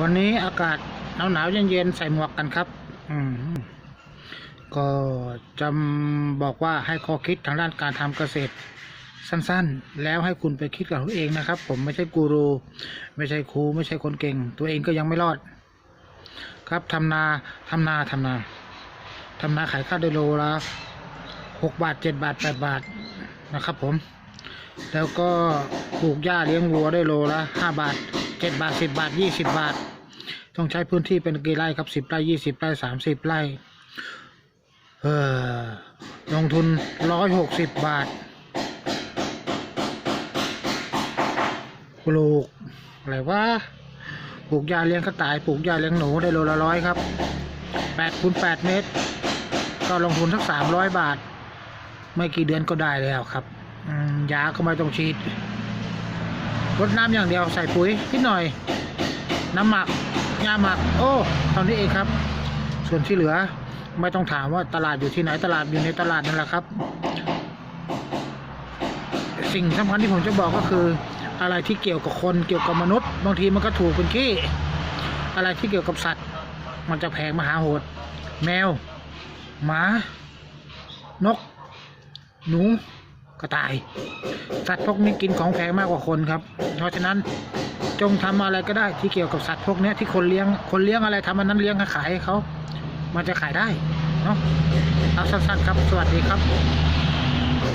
วันนี้อากาศหนาวหนาวๆเย็นๆใส่หมวกกันครับ อืมก็จำบอกว่าให้ข้อคิดทางด้านการทำเกษตรสั้นๆ แล้วให้คุณไปคิดกับตัวเองนะครับ ผมไม่ใช่กูรู ไม่ใช่ครู ไม่ใช่คนเก่ง ตัวเองก็ยังไม่รอด ครับทำนาทำนาทำนาทำนาขายข้าวได้โลละหกบาทเจ็ดบาทแปดบาทนะครับผม แล้วก็ปลูกหญ้าเลี้ยงวัวได้โลละห้าบาท เจ็ดบาทสิบบาทยี่สิบบาท ต้องใช้พื้นที่เป็นกี่ไร่ครับสิบไร่ยี่สิบไร่สามสิบไร่ เออลงทุนร้อยหกสิบบาท ปลูกอะไรวะปลูกหญ้าเลี้ยงกระต่ายปลูกหญ้าเลี้ยงหนูได้โลละร้อยครับแปดคูณแปดเมตร ก็ลงทุนสักสามร้อยบาท ไม่กี่เดือนก็ได้แล้วครับยาก็ไม่ต้องฉีด รดน้ำอย่างเดียวใส่ปุ๋ยนิดหน่อย น้ำหมักยาหมัก โอ้เท่านี้เองครับ ส่วนที่เหลือไม่ต้องถามว่าตลาดอยู่ที่ไหนตลาดอยู่ในตลาดนั่นแหละครับ สิ่งสำคัญที่ผมจะบอกก็คือ อะไรที่เกี่ยวกับคนเกี่ยวกับมนุษย์ บางทีมันก็ถูกเป็นขี้อะไรที่เกี่ยวกับสัตว์ มันจะแพงมหาโหด แมว หมา นก หนู กระต่าย สัตว์พวกนี้กินของแพงมากกว่าคนครับ เพราะฉะนั้นจงทำอะไรก็ได้ที่เกี่ยวกับสัตว์พวกนี้ที่คนเลี้ยงคนเลี้ยงอะไรทำมันนั้นเลี้ยงขายให้เขามันจะขายได้เนาะเอาสั้นๆครับ สวัสดีครับ